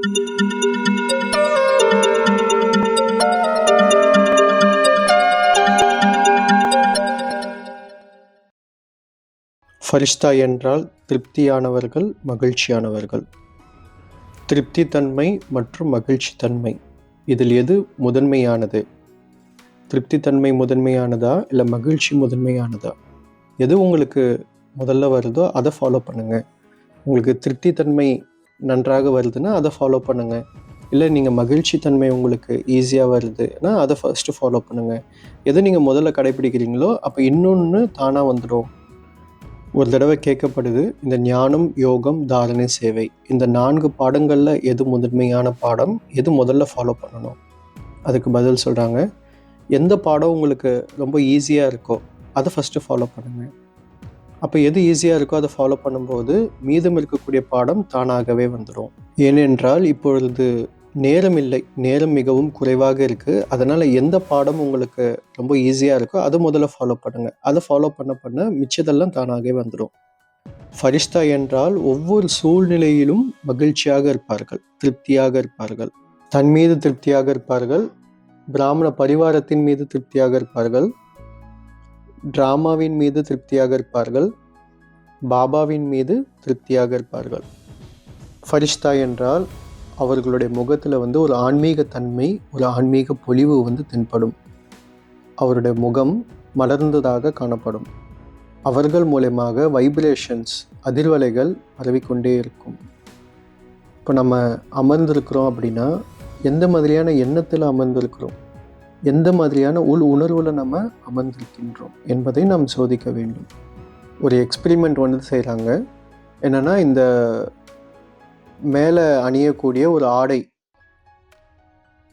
ஃபரிஷ்தா என்றால் திருப்தியானவர்கள் மகிழ்ச்சியானவர்கள். திருப்தி தன்மை மற்றும் மகிழ்ச்சி தன்மை இதில் எது முதன்மையானது? திருப்தி தன்மை முதன்மையானதா இல்லை மகிழ்ச்சி முதன்மையானதா? எது உங்களுக்கு முதல்ல வருதோ அதை ஃபாலோ பண்ணுங்கள் உங்களுக்கு திருப்தி தன்மை நன்றாக வருதுன்னா அதை ஃபாலோ பண்ணுங்கள் இல்லை நீங்கள் மகிழ்ச்சி தன்மை உங்களுக்கு ஈஸியாக வருதுன்னா அதை ஃபஸ்ட்டு ஃபாலோ பண்ணுங்கள் எது நீங்கள் முதல்ல கடைப்பிடிக்கிறீங்களோ அப்போ இன்னொன்று தானாக வந்துடும். ஒரு தடவை கேட்கப்படுது இந்த ஞானம் யோகம் தாரணை சேவை. இந்த நான்கு பாடங்களில் எது முதன்மையான பாடம் எது முதல்ல ஃபாலோ பண்ணணும்? அதுக்கு பதில் சொல்கிறாங்க எந்த பாடம் உங்களுக்கு ரொம்ப ஈஸியாக இருக்கோ அதை ஃபஸ்ட்டு ஃபாலோ பண்ணுங்கள் அப்போ எது ஈஸியாக இருக்கோ அதை ஃபாலோ பண்ணும்போது மீதம் இருக்கக்கூடிய பாடம் தானாகவே வந்துடும் ஏனென்றால் இப்பொழுது நேரம் இல்லை. நேரம் மிகவும் குறைவாக இருக்குது அதனால் எந்த பாடம் உங்களுக்கு ரொம்ப ஈஸியாக இருக்கோ அதை முதல்ல ஃபாலோ பண்ணுங்கள் அதை ஃபாலோ பண்ண பண்ண மிச்சதெல்லாம் தானாகவே வந்துடும் ஃபரிஷ்தா என்றால் ஒவ்வொரு சூழ்நிலையிலும் மகிழ்ச்சியாக இருப்பார்கள். திருப்தியாக இருப்பார்கள். தன் மீது திருப்தியாக இருப்பார்கள். பிராமண பரிவாரத்தின் மீது திருப்தியாக இருப்பார்கள். டிராமாவின் மீது திருப்தியாக இருப்பார்கள். பாபாவின் மீது திருப்தியாக இருப்பார்கள். ஃபரிஷ்தா என்றால் அவர்களுடைய முகத்தில் வந்து ஒரு ஆன்மீக தன்மை ஒரு ஆன்மீக பொலிவு வந்து தென்படும். அவருடைய முகம் மலர்ந்ததாக காணப்படும். அவர்கள் மூலயமாக வைப்ரேஷன்ஸ் அதிர்வலைகள் பரவிக்கொண்டே இருக்கும். இப்போ நம்ம அமர்ந்திருக்கிறோம் அப்படின்னா எந்த மாதிரியான எண்ணத்தில் அமர்ந்திருக்கிறோம்? எந்த மாதிரியான உள் உணர்வில் நம்ம அமர்ந்திருக்கின்றோம் என்பதை நாம் சோதிக்க வேண்டும். ஒரு எக்ஸ்பிரிமெண்ட் வந்து செய்கிறாங்க என்னென்னா இந்த மேலே அணியக்கூடிய ஒரு ஆடை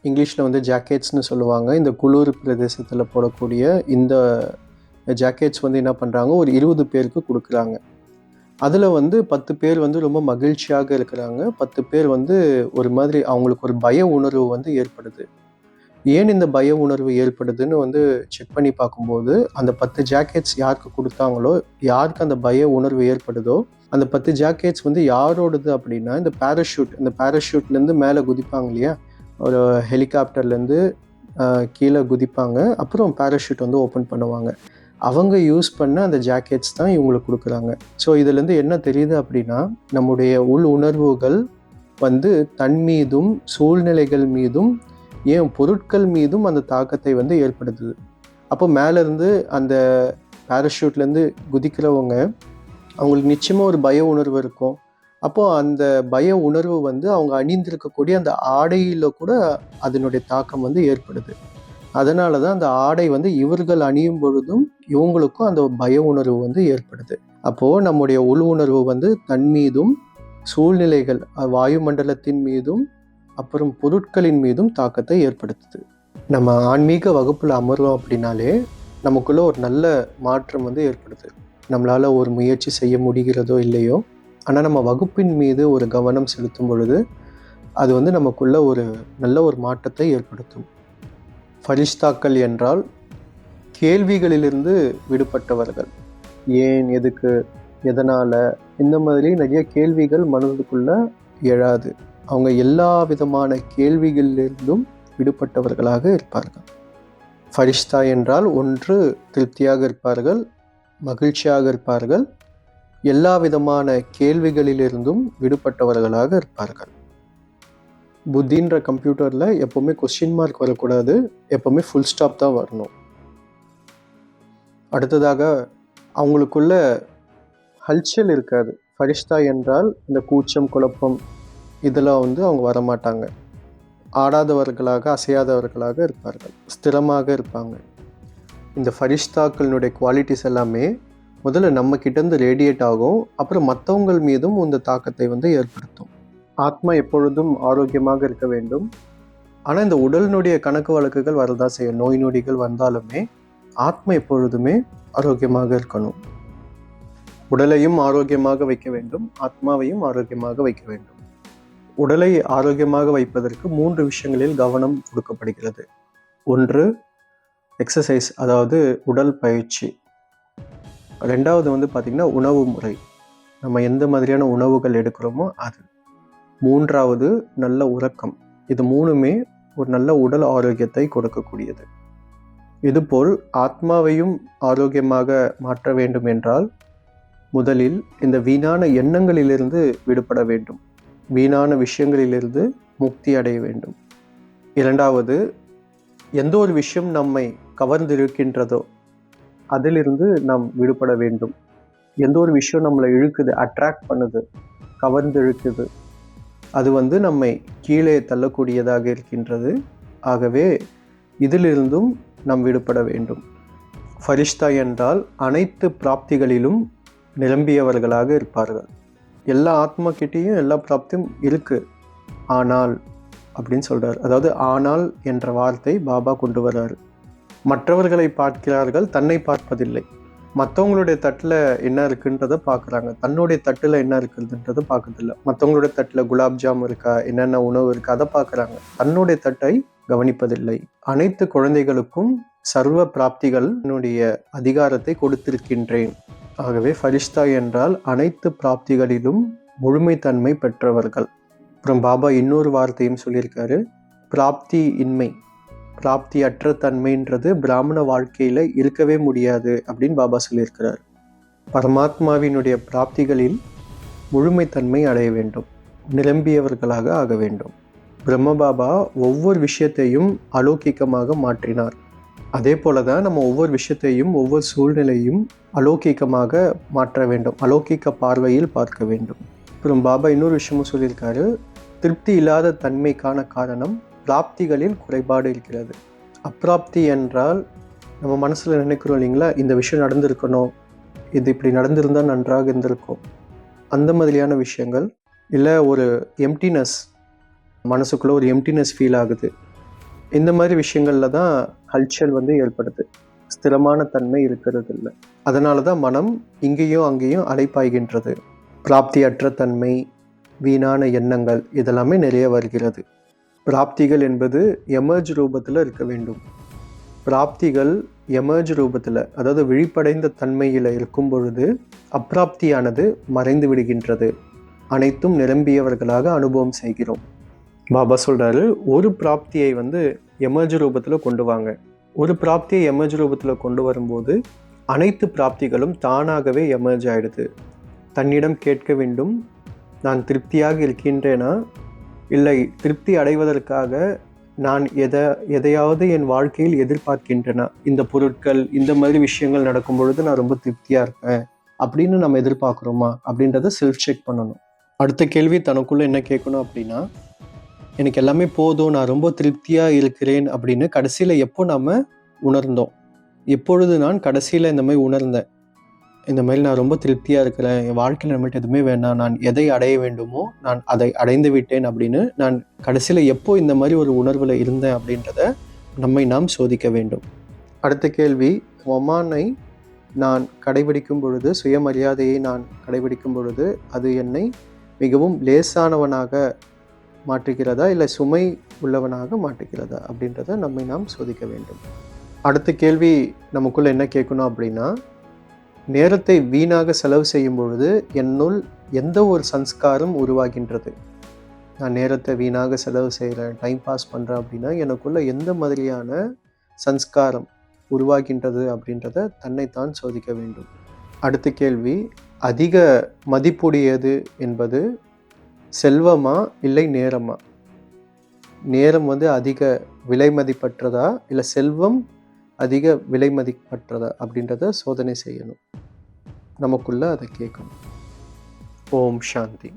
இங்கிலீஷில் வந்து ஜாக்கெட்ஸ்னு சொல்லுவாங்க. இந்த குளிர் பிரதேசத்தில் போடக்கூடிய இந்த ஜாக்கெட்ஸ் வந்து என்ன பண்ணுறாங்க ஒரு இருபது பேருக்கு கொடுக்குறாங்க. அதில் வந்து பத்து பேர் வந்து ரொம்ப மகிழ்ச்சியாக இருக்கிறாங்க. பத்து பேர் வந்து ஒரு மாதிரி அவங்களுக்கு ஒரு பய உணர்வு வந்து ஏற்படுது. ஏன் இந்த பய உணர்வு ஏற்படுதுன்னு வந்து செக் பண்ணி பார்க்கும்போது அந்த பத்து ஜாக்கெட்ஸ் யாருக்கு கொடுத்தாங்களோ யாருக்கு அந்த பய உணர்வு ஏற்படுதோ அந்த பத்து ஜாக்கெட்ஸ் வந்து யாரோடது அப்படின்னா இந்த பேராஷூட் இந்த பேராஷூட்லேருந்து மேலே குதிப்பாங்க இல்லையா? ஒரு ஹெலிகாப்டர்லேருந்து கீழே குதிப்பாங்க. அப்புறம் பேராஷூட் வந்து ஓப்பன் பண்ணுவாங்க. அவங்க யூஸ் பண்ண அந்த ஜாக்கெட்ஸ் தான் இவங்களுக்கு கொடுக்குறாங்க. ஸோ இதுலேருந்து என்ன தெரியுது அப்படின்னா நம்முடைய உள் உணர்வுகள் வந்து தன் மீதும் சூழ்நிலைகள் மீதும் ஏன் பொருட்கள் மீதும் அந்த தாக்கத்தை வந்து ஏற்படுத்துது. அப்போ மேலேருந்து அந்த பேராஷூட்லேருந்து குதிக்கிறவங்க அவங்களுக்கு நிச்சயமாக ஒரு பய உணர்வு இருக்கும். அப்போது அந்த பய உணர்வு வந்து அவங்க அணிந்திருக்கக்கூடிய அந்த ஆடையில் கூட அதனுடைய தாக்கம் வந்து ஏற்படுது. அதனால தான் அந்த ஆடை வந்து இவர்கள் அணியும் பொழுதும் இவங்களுக்கும் அந்த பய உணர்வு வந்து ஏற்படுது. அப்போது நம்முடைய உள் உணர்வு வந்து தன் மீதும் சூழ்நிலைகள் வாயுமண்டலத்தின் மீதும் அப்புறம் பொருட்களின் மீதும் தாக்கத்தை ஏற்படுத்துது. நம்ம ஆன்மீக வகுப்பில் அமர்றோம் அப்படின்னாலே நமக்குள்ளே ஒரு நல்ல மாற்றம் வந்து ஏற்படுது. நம்மளால் ஒரு முயற்சி செய்ய முடிகிறதோ இல்லையோ ஆனால் நம்ம வகுப்பின் மீது ஒரு கவனம் செலுத்தும் பொழுது அது வந்து நமக்குள்ள ஒரு நல்ல ஒரு மாற்றத்தை ஏற்படுத்தும். ஃபரிஷ்தாக்கள் என்றால் கேள்விகளிலிருந்து விடுபட்டவர்கள். ஏன் எதுக்கு எதனால் இந்த மாதிரி நிறைய கேள்விகள் மனதுக்குள்ளே எழாது. அவங்க எல்லா விதமான கேள்விகளிலிருந்தும் விடுபட்டவர்களாக இருப்பார்கள். ஃபரிஷ்தா என்றால் ஒன்று திருப்தியாக இருப்பார்கள் மகிழ்ச்சியாக இருப்பார்கள் எல்லா விதமான கேள்விகளிலிருந்தும் விடுபட்டவர்களாக இருப்பார்கள். புத்தின்ற கம்ப்யூட்டரில் எப்போவுமே கொஸ்டின் மார்க் வரக்கூடாது எப்போவுமே ஃபுல் ஸ்டாப் தான் வரணும். அடுத்ததாக அவங்களுக்குள்ள ஹல்ச்சல் இருக்காது. ஃபரிஷ்தா என்றால் இந்த கூச்சம் குழப்பம் இதெல்லாம் வந்து அவங்க வரமாட்டாங்க. ஆடாதவர்களாக அசையாதவர்களாக இருப்பார்கள். ஸ்திரமாக இருப்பாங்க. இந்த ஃபரிஷ்தாக்களினுடைய குவாலிட்டிஸ் எல்லாமே முதல்ல நம்ம கிட்டேருந்து ரேடியேட் ஆகும். அப்புறம் மற்றவங்கள் மீதும் இந்த தாக்கத்தை வந்து ஏற்படுத்தும். ஆத்மா எப்பொழுதும் ஆரோக்கியமாக இருக்க வேண்டும். ஆனால் இந்த உடலினுடைய கணக்கு வழக்குகள் வரதான் செய்யும். நோய் நொடிகள் வந்தாலுமே ஆத்மா எப்பொழுதுமே ஆரோக்கியமாக இருக்கணும். உடலையும் ஆரோக்கியமாக வைக்க வேண்டும். ஆத்மாவையும் ஆரோக்கியமாக வைக்க வேண்டும். உடலை ஆரோக்கியமாக வைப்பதற்கு மூன்று விஷயங்களில் கவனம் கொடுக்கப்படுகிறது. ஒன்று எக்ஸசைஸ் அதாவது உடல் பயிற்சி. ரெண்டாவது வந்து பார்த்திங்கன்னா உணவு முறை. நம்ம எந்த மாதிரியான உணவுகள் எடுக்கிறோமோ அது. மூன்றாவது நல்ல உறக்கம். இது மூணுமே ஒரு நல்ல உடல் ஆரோக்கியத்தை கொடுக்கக்கூடியது. இதுபோல் ஆத்மாவையும் ஆரோக்கியமாக மாற்ற வேண்டும் என்றால் முதலில் இந்த வீணான எண்ணங்களிலிருந்து விடுபட வேண்டும். வீணான விஷயங்களிலிருந்து முக்தி அடைய வேண்டும். இரண்டாவது எந்த ஒரு விஷயம் நம்மை கவர்ந்திருக்கின்றதோ அதிலிருந்து நாம் விடுபட வேண்டும். எந்த ஒரு விஷயம் நம்மளை இழுக்குது அட்ராக்ட் பண்ணுது கவர்ந்து இழுக்குது அது வந்து நம்மை கீழே தள்ளக்கூடியதாக இருக்கின்றது. ஆகவே இதிலிருந்தும் நாம் விடுபட வேண்டும். ஃபரிஷ்தா என்றால் அனைத்து பிராப்திகளிலும் நிரம்பியவர்களாக இருப்பார்கள். எல்லா ஆத்மாக்கிட்டேயும் எல்லா பிராப்தியும் இருக்குது ஆனால் அப்படின்னு சொல்கிறார் அதாவது ஆனால் என்ற வார்த்தை பாபா கொண்டு வர்றாரு. மற்றவர்களை பார்க்கிறார்கள் தன்னை பார்ப்பதில்லை. மற்றவங்களுடைய தட்டில் என்ன இருக்குன்றதை பார்க்குறாங்க. தன்னுடைய தட்டில் என்ன இருக்குதுன்றதை பார்க்கறதில்ல. மற்றவங்களுடைய தட்டில் குலாப் ஜாம் இருக்கா என்னென்ன உணவு இருக்கா அதை பார்க்குறாங்க. தன்னுடைய தட்டை கவனிப்பதில்லை. அனைத்து குழந்தைகளுக்கும் சர்வ பிராப்திகள் என்னுடைய அதிகாரத்தை கொடுத்திருக்கின்றேன். ஆகவே ஃபரிஷ்தா என்றால் அனைத்து பிராப்திகளிலும் முழுமைத்தன்மை பெற்றவர்கள். அப்புறம் பாபா இன்னொரு வார்த்தையும் சொல்லியிருக்காரு பிராப்தி இன்மை பிராப்தி அற்ற தன்மைன்றது பிராமண வாழ்க்கையில் இருக்கவே முடியாது அப்படின்னு பாபா சொல்லியிருக்கிறார். பரமாத்மாவினுடைய பிராப்திகளில் முழுமைத்தன்மை அடைய வேண்டும் நிரம்பியவர்களாக ஆக வேண்டும். பிரம்ம பாபா ஒவ்வொரு விஷயத்தையும் அலௌகிக்கமாக மாற்றினார். அதே போல தான் நம்ம ஒவ்வொரு விஷயத்தையும் ஒவ்வொரு சூழ்நிலையும் அலௌகிக்கமாக மாற்ற வேண்டும். அலௌகிக்க பார்வையில் பார்க்க வேண்டும். அப்புறம் பாபா இன்னொரு விஷயமும் சொல்லியிருக்காரு. திருப்தி இல்லாத தன்மைக்கான காரணம் பிராப்திகளில் குறைபாடு இருக்கிறது. அப்பிராப்தி என்றால் நம்ம மனசில் நினைக்கிறோம் இல்லைங்களா? இந்த விஷயம் நடந்திருக்கணும். இது இப்படி நடந்திருந்தால் நன்றாக இருந்திருக்கும். அந்த மாதிரியான விஷயங்கள் இல்லை ஒரு எம்டினஸ் மனசுக்குள்ளே ஒரு எம்டினஸ் ஃபீல் ஆகுது. இந்த மாதிரி விஷயங்களில் தான் ஹல்ச்சல் வந்து ஏற்படுது. ஸ்திரமான தன்மை இருக்கிறது இல்லை அதனால தான் மனம் இங்கேயும் அங்கேயும் அலைப்பாய்கின்றது பிராப்தியற்ற தன்மை வீணான எண்ணங்கள் இதெல்லாமே நிறைய வருகிறது. பிராப்திகள் என்பது எமர்ஜ் ரூபத்தில் இருக்க வேண்டும். பிராப்திகள் எமர்ஜ் ரூபத்தில் அதாவது விழிப்படைந்த தன்மையில் இருக்கும் பொழுது அப்பிராப்தியானது மறைந்து விடுகின்றது. அனைத்தும் நிரம்பியவர்களாக அனுபவம் செய்கிறோம். பாபா சொல்கிறாரு ஒரு பிராப்தியை வந்து எமர்ஜ் ரூபத்தில் கொண்டு வாங்க. ஒரு பிராப்தியை எமர்ஜ் ரூபத்தில் கொண்டு வரும்போது அனைத்து பிராப்திகளும் தானாகவே எமர்ஜ் ஆயிடுது. தன்னிடம் கேட்க வேண்டும் நான் திருப்தியாக இருக்கின்றேனா? இல்லை திருப்தி அடைவதற்காக நான் எதை எதையாவது என் வாழ்க்கையில் எதிர்பார்க்கின்றன? இந்த பொருட்கள் இந்த மாதிரி விஷயங்கள் நடக்கும் பொழுது நான் ரொம்ப திருப்தியாக இருப்பேன். அப்படின்னு நம்ம எதிர்பார்க்குறோமா? அப்படின்றத செல்ஃப் செக் பண்ணணும். அடுத்த கேள்வி தனக்குள்ளே என்ன கேட்கணும் அப்படின்னா எனக்கு எல்லாமே போதும் நான் ரொம்ப திருப்தியாக இருக்கிறேன் அப்படின்னு கடைசியில் எப்போ நாம் உணர்ந்தோம்? எப்பொழுது நான் கடைசியில் இந்த மாதிரி உணர்ந்தேன்? இந்த மாதிரி நான் ரொம்ப திருப்தியாக இருக்கிறேன் என் வாழ்க்கையில் நம்மகிட்ட எதுவுமே வேண்டாம் நான் எதை அடைய வேண்டுமோ நான் அதை அடைந்து விட்டேன் அப்படின்னு நான் கடைசியில் எப்போ இந்த மாதிரி ஒரு உணர்வில் இருந்தேன் அப்படின்றத நம்மை நாம் சோதிக்க வேண்டும். அடுத்த கேள்வி ஒமானை நான் கடைபிடிக்கும் பொழுது சுயமரியாதையை நான் கடைபிடிக்கும் பொழுது அது என்னை மிகவும் லேசானவனாக மாற்றுகிறதா இல்லை சுமை உள்ளவனாக மாற்றுகிறதா அப்படின்றத நம்மை நாம் சோதிக்க வேண்டும். அடுத்த கேள்வி நமக்குள்ள என்ன கேட்கணும் அப்படின்னா நேரத்தை வீணாக செலவு செய்யும் பொழுது என்னுள் எந்த ஒரு சன்ஸ்காரம் உருவாகின்றது? நான் நேரத்தை வீணாக செலவு செய்கிறேன் டைம் பாஸ் பண்ணுறேன் அப்படின்னா எனக்குள்ள எந்த மாதிரியான சன்ஸ்காரம் உருவாகின்றது அப்படின்றத தன்னைத்தான் சோதிக்க வேண்டும். அடுத்த கேள்வி அதிக மதிப்புடையது என்பது செல்வமா இல்லை நேரமா? நேரம் வந்து அதிக விலை மதிப்பற்றதா? இல்லை செல்வம் அதிக விலை மதிப்பற்றதா? அப்படின்றத சோதனை செய்யணும். நமக்குள்ள அதை கேட்கணும். ஓம் சாந்தி.